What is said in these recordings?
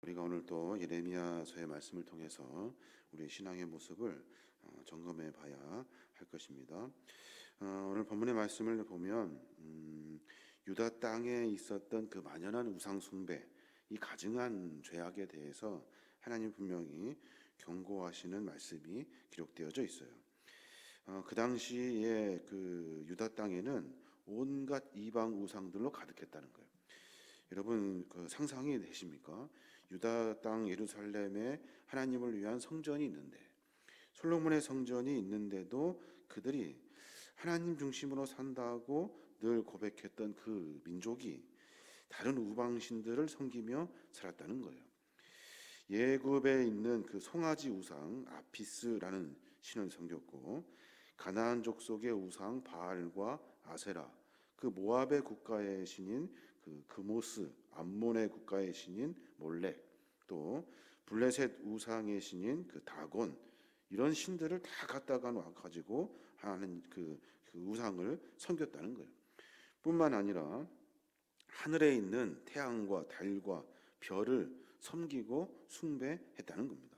우리가 오늘 또 예레미야서의 말씀을 통해서 우리의 신앙의 모습을 어, 점검해 봐야 할 것입니다. 어, 오늘 본문의 말씀을 보면 음, 유다 땅에 있었던 그 만연한 우상 숭배, 이 가증한 죄악에 대해서 하나님 분명히 경고하시는 말씀이 기록되어져 있어요. 어, 그 당시에 그 유다 땅에는 온갖 이방 우상들로 가득했다는 거예요. 여러분 그 상상이 되십니까? 유다 땅 예루살렘에 하나님을 위한 성전이 있는데 솔로몬의 성전이 있는데도 그들이 하나님 중심으로 산다고 늘 고백했던 그 민족이 다른 우방신들을 섬기며 살았다는 거예요. 예굽에 있는 그 송아지 우상 아피스라는 신을 섬겼고 가나안 족속의 우상 바알과 아세라 그 모압의 국가의 신인 그 그모스 암몬의 국가의 신인 몰렉 또 블레셋 우상의 신인 그 다곤 이런 신들을 다 갖다가 놔 가지고 하는 그, 그 우상을 섬겼다는 거예요. 뿐만 아니라 하늘에 있는 태양과 달과 별을 섬기고 숭배했다는 겁니다.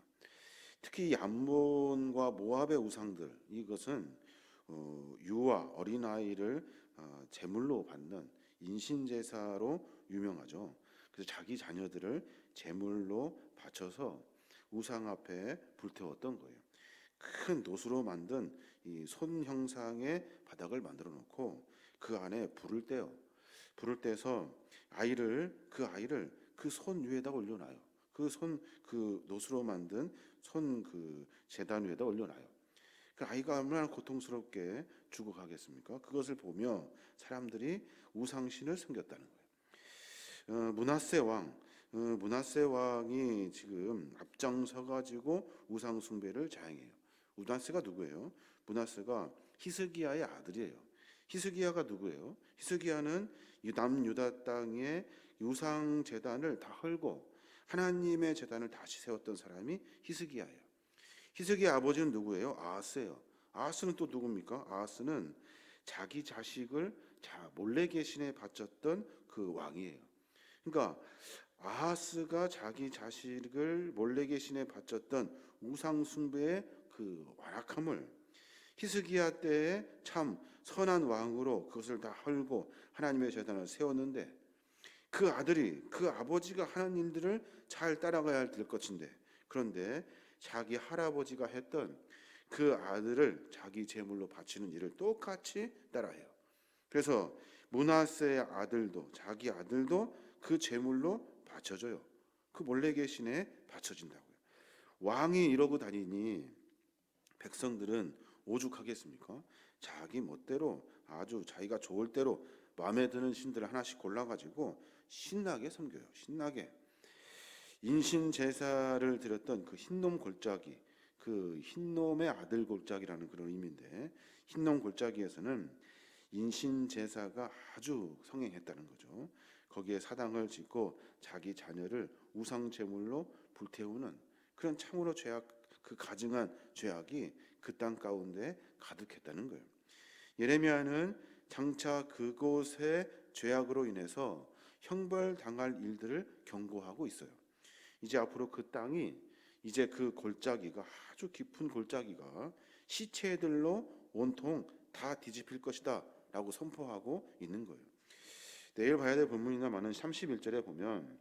특히 이 암몬과 모압의 우상들 이것은 어, 유아 어린 아이를 어, 제물로 받는 인신 제사로 유명하죠. 그래서 자기 자녀들을 제물로 바쳐서 우상 앞에 불태웠던 거예요. 큰 노수로 만든 이 손 형상의 바닥을 만들어 놓고 그 안에 불을 떼요. 불을 떼서 아이를 그 아이를 그 손 위에다 올려놔요. 그 손 그 노수로 만든 손 그 재단 위에다 올려놔요. 그 아이가 얼마나 고통스럽게 죽어가겠습니까? 그것을 보며 사람들이 우상신을 섬겼다는 거예요. 어, 문하세 왕, 어, 문하세 왕이 지금 앞장서 가지고 우상 숭배를 자행해요. 문하세가 누구예요? 문하세가 히스기야의 아들이에요. 히스기야가 누구예요? 히스기야는 이 남유다 땅에 우상 제단을 다 헐고 하나님의 제단을 다시 세웠던 사람이 히스기야예요. 히스기야 아버지는 누구예요? 아하스예요. 아하스는 또 누굽니까? 아하스는 자기 자식을 자 몰래 계신에 바쳤던 그 왕이에요. 그러니까 아하스가 자기 자식을 몰래 계신에 바쳤던 우상 숭배의 그 완악함을 히스기야 때에 참 선한 왕으로 그것을 다 헐고 하나님의 재단을 세웠는데 그 아들이 그 아버지가 하는 일들을 잘 따라가야 될 것인데 그런데 자기 할아버지가 했던 그 아들을 자기 제물로 바치는 일을 똑같이 따라해요. 그래서 문하세의 아들도 자기 아들도 그 제물로 바쳐져요. 그 몰래 계신에 바쳐진다고요. 왕이 이러고 다니니 백성들은 오죽하겠습니까? 자기 멋대로 아주 자기가 좋을 대로 마음에 드는 신들을 하나씩 골라가지고 신나게 섬겨요. 신나게 인신 제사를 드렸던 그 흰놈 골짜기, 그 흰놈의 아들 골짜기라는 그런 의미인데 흰놈 골짜기에서는 인신 제사가 아주 성행했다는 거죠. 거기에 사당을 짓고 자기 자녀를 우상 제물로 불태우는 그런 참으로 죄악 그 가증한 죄악이 그 땅 가운데 가득했다는 거예요. 예레미야는 장차 그곳의 죄악으로 인해서 형벌 당할 일들을 경고하고 있어요. 이제 앞으로 그 땅이 이제 그 골짜기가 아주 깊은 골짜기가 시체들로 온통 다 뒤집힐 것이다 라고 선포하고 있는 거예요. 내일 봐야 될 본문이나 많은 31절에 보면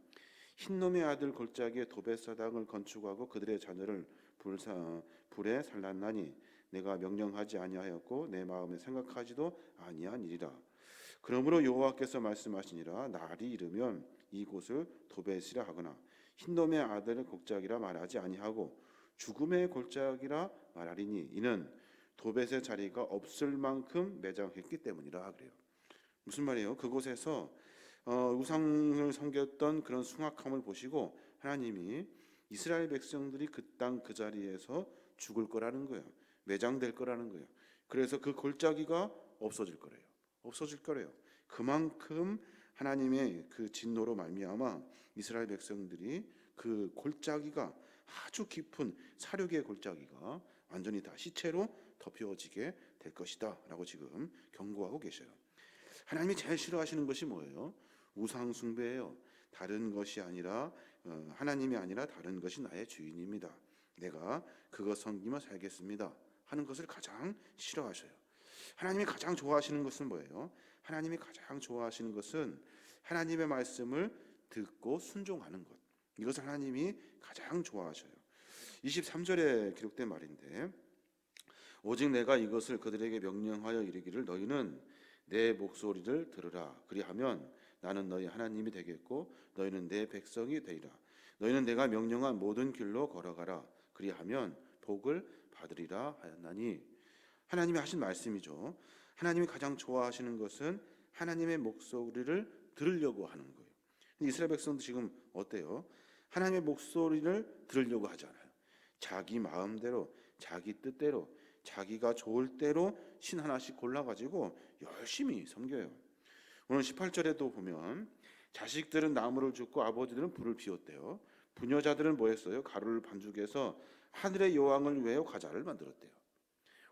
흰놈의 아들 골짜기에 도베사당을 건축하고 그들의 자녀를 불사, 불에 살랐나니 내가 명령하지 아니하였고 내 마음에 생각하지도 아니하니라 그러므로 여호와께서 말씀하시니라 날이 이르면 이곳을 도벳이라 하거나 흰놈의 아들의 골짜기라 말하지 아니하고 죽음의 골짜기라 말하리니 이는 도벳의 자리가 없을 만큼 매장했기 때문이라 그래요. 무슨 말이에요? 그곳에서 어, 우상을 섬겼던 그런 숭악함을 보시고 하나님이 이스라엘 백성들이 그 땅 그 자리에서 죽을 거라는 거예요. 매장될 거라는 거예요. 그래서 그 골짜기가 없어질 거래요. 없어질 거래요. 그만큼 하나님의 그 진노로 말미암아 이스라엘 백성들이 그 골짜기가 아주 깊은 사륙의 골짜기가 완전히 다 시체로 덮여지게 될 것이다라고 지금 경고하고 계셔요. 하나님이 제일 싫어하시는 것이 뭐예요? 우상 숭배예요. 다른 것이 아니라 어, 하나님이 아니라 다른 것이 나의 주인입니다. 내가 그것 섬기며 살겠습니다. 하는 것을 가장 싫어하셔요. 하나님이 가장 좋아하시는 것은 뭐예요? 하나님이 가장 좋아하시는 것은 하나님의 말씀을 듣고 순종하는 것. 이것을 하나님이 가장 좋아하셔요. 23절에 기록된 말인데 오직 내가 이것을 그들에게 명령하여 이르기를 너희는 내 목소리를 들으라 그리하면 나는 너희 하나님이 되겠고 너희는 내 백성이 되리라 너희는 내가 명령한 모든 길로 걸어가라 그리하면 복을 받으리라 하였나니 하나님이 하신 말씀이죠. 하나님이 가장 좋아하시는 것은 하나님의 목소리를 들으려고 하는 거예요. 이스라엘 백성도 지금 어때요? 하나님의 목소리를 들으려고 하잖아요. 자기 마음대로, 자기 뜻대로, 자기가 좋을 대로 신 하나씩 골라가지고 열심히 섬겨요. 오늘 18절에도 보면 자식들은 나무를 줍고 아버지들은 불을 피웠대요. 부녀자들은 뭐 했어요? 가루를 반죽해서 하늘의 여왕을 위하여 과자를 만들었대요.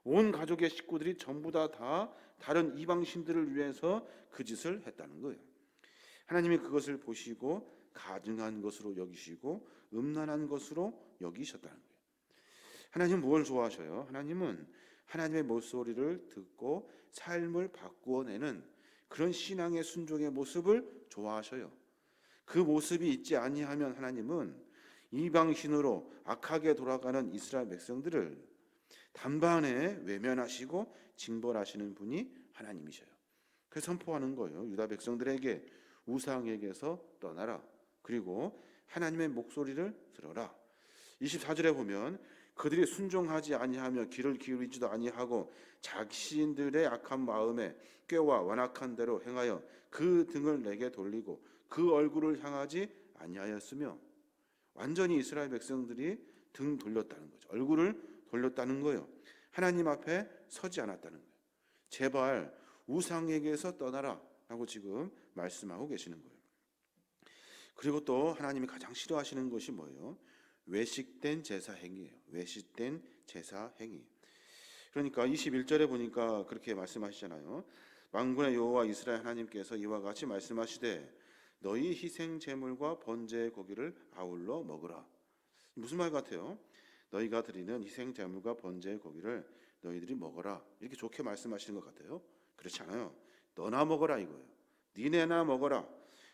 온 가족의 식구들이 전부 다, 다 다른 이방 신들을 위해서 그 짓을 했다는 거예요. 하나님이 그것을 보시고 가증한 것으로 여기시고 음란한 것으로 여기셨다는 거예요. 하나님은 뭘 좋아하셔요? 하나님은 하나님의 목소리를 듣고 삶을 바꾸어내는 그런 신앙의 순종의 모습을 좋아하셔요. 그 모습이 있지 아니하면 하나님은 이방신으로 악하게 돌아가는 이스라엘 백성들을 단번에 외면하시고 징벌하시는 분이 하나님이셔요. 그래서 선포하는 거예요. 유다 백성들에게 우상에게서 떠나라. 그리고 하나님의 목소리를 들어라. 24절에 보면 그들이 순종하지 아니하며 귀를 기울이지도 아니하고 자신들의 악한 마음에 꾀와 완악한 대로 행하여 그 등을 내게 돌리고 그 얼굴을 향하지 아니하였으며 완전히 이스라엘 백성들이 등 돌렸다는 거죠. 얼굴을 돌렸다는 거예요. 하나님 앞에 서지 않았다는 거예요. 제발 우상에게서 떠나라라고 지금 말씀하고 계시는 거예요. 그리고 또 하나님이 가장 싫어하시는 것이 뭐예요? 외식된 제사 행위예요. 외식된 제사 행위. 그러니까 21절에 보니까 그렇게 말씀하시잖아요. 만군의 여호와 이스라엘 하나님께서 이와 같이 말씀하시되 너희 희생 제물과 번제의 고기를 아울러 먹으라. 무슨 말 같아요? 너희가 드리는 희생 제물과 번제의 고기를 너희들이 먹어라. 이렇게 좋게 말씀하시는 것 같아요. 그렇지 않아요. 너나 먹어라 이거예요. 니네나 먹어라.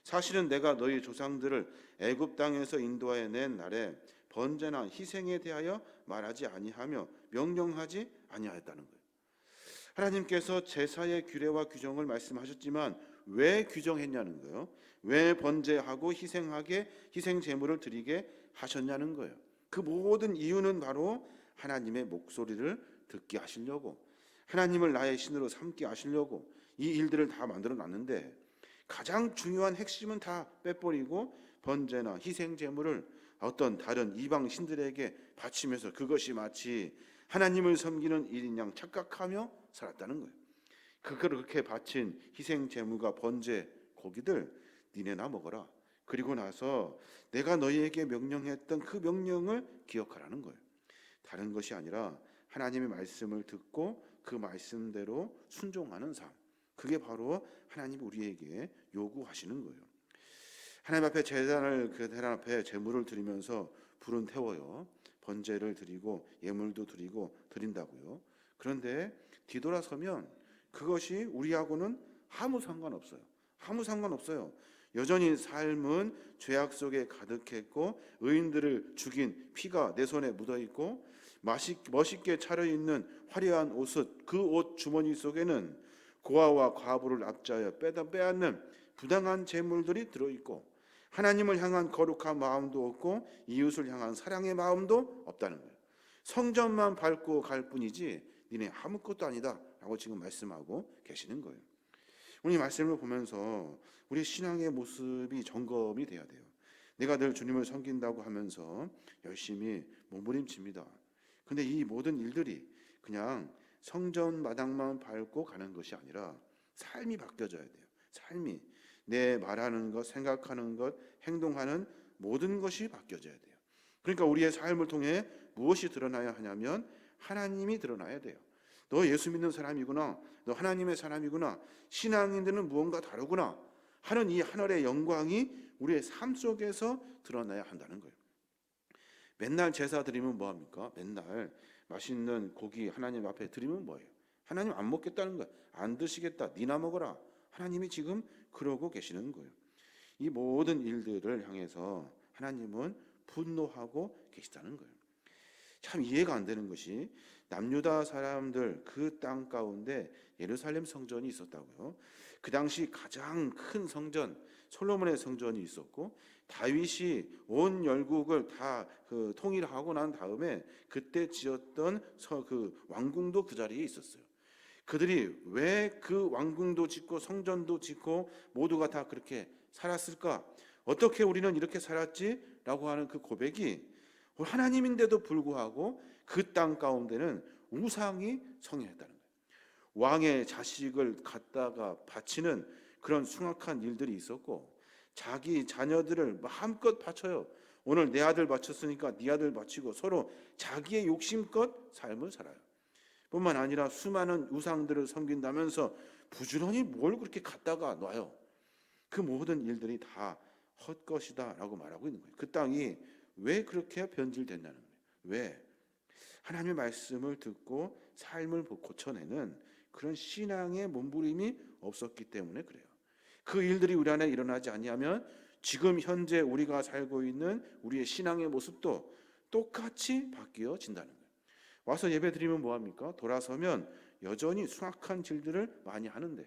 사실은 내가 너희 조상들을 애굽 땅에서 인도하여 낸 날에 번제나 희생에 대하여 말하지 아니하며 명령하지 아니하였다는 거예요. 하나님께서 제사의 규례와 규정을 말씀하셨지만 왜 규정했냐는 거예요. 왜 번제하고 희생하게 희생 제물을 드리게 하셨냐는 거예요. 그 모든 이유는 바로 하나님의 목소리를 듣게 하시려고 하나님을 나의 신으로 삼게 하시려고 이 일들을 다 만들어 놨는데 가장 중요한 핵심은 다 빼버리고 번제나 희생 제물을 어떤 다른 이방 신들에게 바치면서 그것이 마치 하나님을 섬기는 일인 양 착각하며 살았다는 거예요. 그걸 그렇게 바친 희생 제물과 번제 고기들 니네나 먹어라. 그리고 나서 내가 너희에게 명령했던 그 명령을 기억하라는 거예요. 다른 것이 아니라 하나님의 말씀을 듣고 그 말씀대로 순종하는 삶. 그게 바로 하나님 우리에게 요구하시는 거예요. 하나님 앞에 제단을 그 대란 앞에 제물을 드리면서 불은 태워요. 번제를 드리고 예물도 드리고 드린다고요. 그런데 뒤돌아서면 그것이 우리하고는 아무 상관없어요. 아무 상관없어요. 여전히 삶은 죄악 속에 가득했고 의인들을 죽인 피가 내 손에 묻어 있고 멋있게 차려 입는 화려한 옷, 그 옷 주머니 속에는 고아와 과부를 압자하여 빼다 빼앗는 부당한 재물들이 들어 있고 하나님을 향한 거룩한 마음도 없고 이웃을 향한 사랑의 마음도 없다는 거예요. 성전만 밟고 갈 뿐이지 니네 아무것도 아니다라고 지금 말씀하고 계시는 거예요. 오늘 말씀을 보면서 우리 신앙의 모습이 점검이 돼야 돼요. 내가 늘 주님을 섬긴다고 하면서 열심히 몸부림칩니다. 근데 이 모든 일들이 그냥 성전 마당만 밟고 가는 것이 아니라 삶이 바뀌어져야 돼요. 삶이 내 말하는 것, 생각하는 것, 행동하는 모든 것이 바뀌어져야 돼요. 그러니까 우리의 삶을 통해 무엇이 드러나야 하냐면 하나님이 드러나야 돼요. 너 예수 믿는 사람이구나. 너 하나님의 사람이구나. 신앙인들은 무언가 다르구나. 하는 이 하늘의 영광이 우리의 삶 속에서 드러나야 한다는 거예요. 맨날 제사 드리면 뭐 합니까? 맨날 맛있는 고기 하나님 앞에 드리면 뭐예요? 하나님 안 먹겠다는 거야. 안 드시겠다. 니나 먹어라. 하나님이 지금 그러고 계시는 거예요. 이 모든 일들을 향해서 하나님은 분노하고 계시다는 거예요. 참 이해가 안 되는 것이 남유다 사람들 그 땅 가운데 예루살렘 성전이 있었다고요. 그 당시 가장 큰 성전 솔로몬의 성전이 있었고 다윗이 온 열국을 다 그 통일하고 난 다음에 그때 지었던 서, 그 왕궁도 그 자리에 있었어요. 그들이 왜 그 왕궁도 짓고 성전도 짓고 모두가 다 그렇게 살았을까? 어떻게 우리는 이렇게 살았지?라고 하는 그 고백이 하나님인데도 불구하고 그 땅 가운데는 우상이 성행했다는 거예요. 왕의 자식을 갖다가 바치는 그런 숭악한 일들이 있었고 자기 자녀들을 마음껏 바쳐요. 오늘 내 아들 바쳤으니까 네 아들 바치고 서로 자기의 욕심껏 삶을 살아요. 뿐만 아니라 수많은 우상들을 섬긴다면서 부지런히 뭘 그렇게 갖다가 놔요. 그 모든 일들이 다 헛것이다라고 말하고 있는 거예요. 그 땅이 왜 그렇게 변질됐냐는 거예요. 왜? 하나님의 말씀을 듣고 삶을 고쳐내는 그런 신앙의 몸부림이 없었기 때문에 그래요. 그 일들이 우리 안에 일어나지 아니하면 지금 현재 우리가 살고 있는 우리의 신앙의 모습도 똑같이 바뀌어진다는 거예요. 와서 예배 드리면 뭐 합니까? 돌아서면 여전히 숭악한 질들을 많이 하는데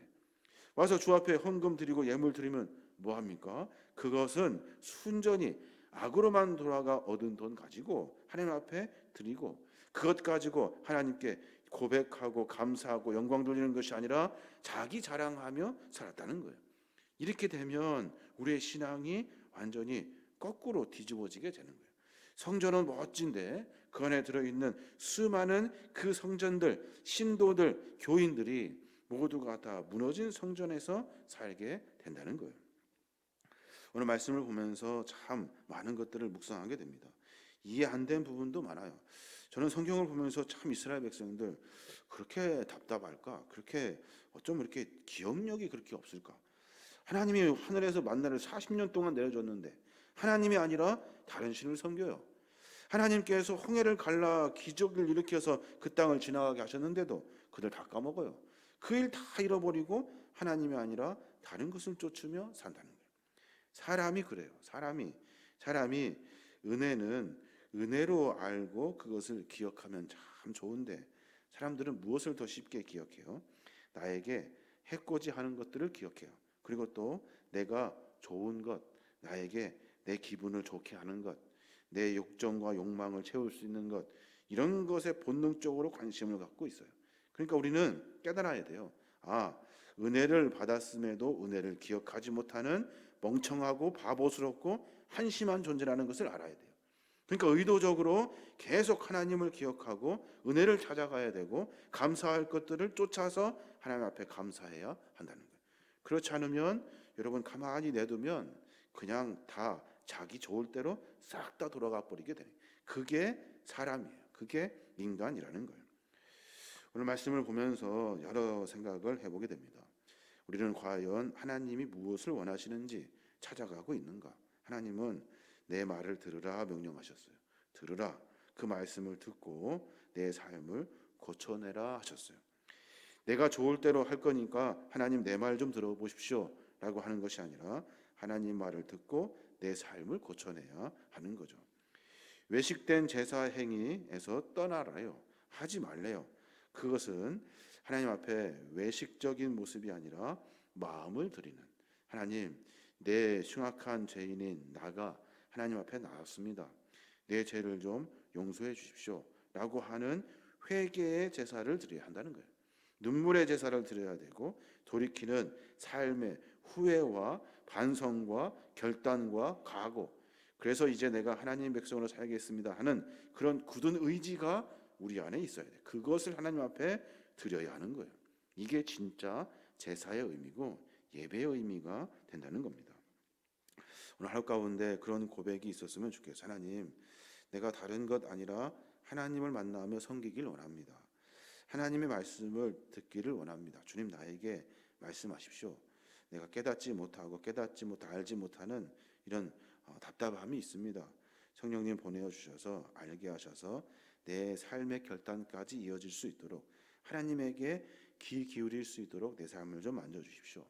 와서 주 앞에 헌금 드리고 예물 드리면 뭐 합니까? 그것은 순전히 악으로만 돌아가 얻은 돈 가지고 하나님 앞에 드리고 그것 가지고 하나님께 고백하고 감사하고 영광 돌리는 것이 아니라 자기 자랑하며 살았다는 거예요. 이렇게 되면 우리의 신앙이 완전히 거꾸로 뒤집어지게 되는 거예요. 성전은 멋진데 그 안에 들어있는 수많은 그 성전들, 신도들, 교인들이 모두가 다 무너진 성전에서 살게 된다는 거예요. 오늘 말씀을 보면서 참 많은 것들을 묵상하게 됩니다. 이해 안 된 부분도 많아요. 저는 성경을 보면서 참 이스라엘 백성들 그렇게 답답할까? 그렇게 어쩜 이렇게 기억력이 그렇게 없을까? 하나님이 하늘에서 만나를 40년 동안 내려줬는데 하나님이 아니라 다른 신을 섬겨요. 하나님께서 홍해를 갈라 기적을 일으켜서 그 땅을 지나가게 하셨는데도 그들 다 까먹어요. 그 일 다 잃어버리고 하나님이 아니라 다른 것을 쫓으며 산다는. 사람이 그래요. 사람이 사람이 은혜는 은혜로 알고 그것을 기억하면 참 좋은데 사람들은 무엇을 더 쉽게 기억해요? 나에게 해코지 하는 것들을 기억해요. 그리고 또 내가 좋은 것, 나에게 내 기분을 좋게 하는 것, 내 욕정과 욕망을 채울 수 있는 것, 이런 것에 본능적으로 관심을 갖고 있어요. 그러니까 우리는 깨달아야 돼요. 아, 은혜를 받았음에도 은혜를 기억하지 못하는 멍청하고 바보스럽고 한심한 존재라는 것을 알아야 돼요. 그러니까 의도적으로 계속 하나님을 기억하고 은혜를 찾아가야 되고 감사할 것들을 쫓아서 하나님 앞에 감사해야 한다는 거예요. 그렇지 않으면 여러분 가만히 내두면 그냥 다 자기 좋을 대로 싹 다 돌아가 버리게 되는 그게 사람이에요. 그게 인간이라는 거예요. 오늘 말씀을 보면서 여러 생각을 해보게 됩니다. 우리는 과연 하나님이 무엇을 원하시는지 찾아가고 있는가? 하나님은 내 말을 들으라 명령하셨어요. 들으라. 그 말씀을 듣고 내 삶을 고쳐내라 하셨어요. 내가 좋을 대로 할 거니까 하나님 내 말 좀 들어보십시오. 라고 하는 것이 아니라 하나님 말을 듣고 내 삶을 고쳐내야 하는 거죠. 외식된 제사 행위에서 떠나라요. 하지 말래요. 그것은 하나님 앞에 외식적인 모습이 아니라 마음을 드리는 하나님 내 흉악한 죄인인 나가 하나님 앞에 나왔습니다. 내 죄를 좀 용서해 주십시오. 라고 하는 회개의 제사를 드려야 한다는 거예요. 눈물의 제사를 드려야 되고 돌이키는 삶의 후회와 반성과 결단과 각오. 그래서 이제 내가 하나님 백성으로 살겠습니다 하는 그런 굳은 의지가 우리 안에 있어야 돼. 그것을 하나님 앞에 드려야 하는 거예요. 이게 진짜 제사의 의미고 예배의 의미가 된다는 겁니다. 오늘 하루 가운데 그런 고백이 있었으면 좋겠어요. 하나님, 내가 다른 것 아니라 하나님을 만나며 섬기길 원합니다. 하나님의 말씀을 듣기를 원합니다. 주님 나에게 말씀하십시오. 내가 깨닫지 못하고 깨닫지 못 알지 못하는 이런 어, 답답함이 있습니다. 성령님 보내어 주셔서 알게 하셔서 내 삶의 결단까지 이어질 수 있도록 하나님에게 귀 기울일 수 있도록 내 삶을 좀 만져 주십시오.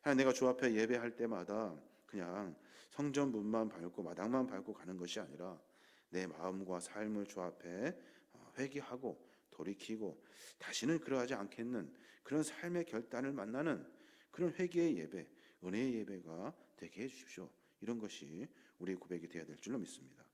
하나님 내가 주 앞에 예배할 때마다 그냥 성전 문만 밟고 마당만 밟고 가는 것이 아니라 내 마음과 삶을 주 앞에 어, 회개하고 돌이키고 다시는 그러하지 않겠는 그런 삶의 결단을 만나는 그런 회개의 예배, 은혜의 예배가 되게 해 주십시오. 이런 것이 우리의 고백이 되어야 될 줄로 믿습니다.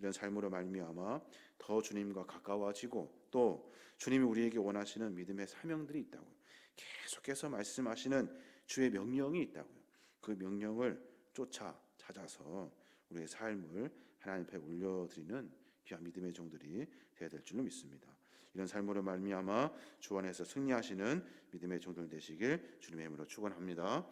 이런 삶으로 말미암아 더 주님과 가까워지고 또 주님이 우리에게 원하시는 믿음의 사명들이 있다고요. 계속해서 말씀하시는 주의 명령이 있다고요. 그 명령을 쫓아 찾아서 우리의 삶을 하나님 앞에 올려드리는 귀한 믿음의 종들이 되어야 될 줄로 믿습니다. 이런 삶으로 말미암아 주 안에서 승리하시는 믿음의 종들 되시길 주님의 이름으로 축원합니다.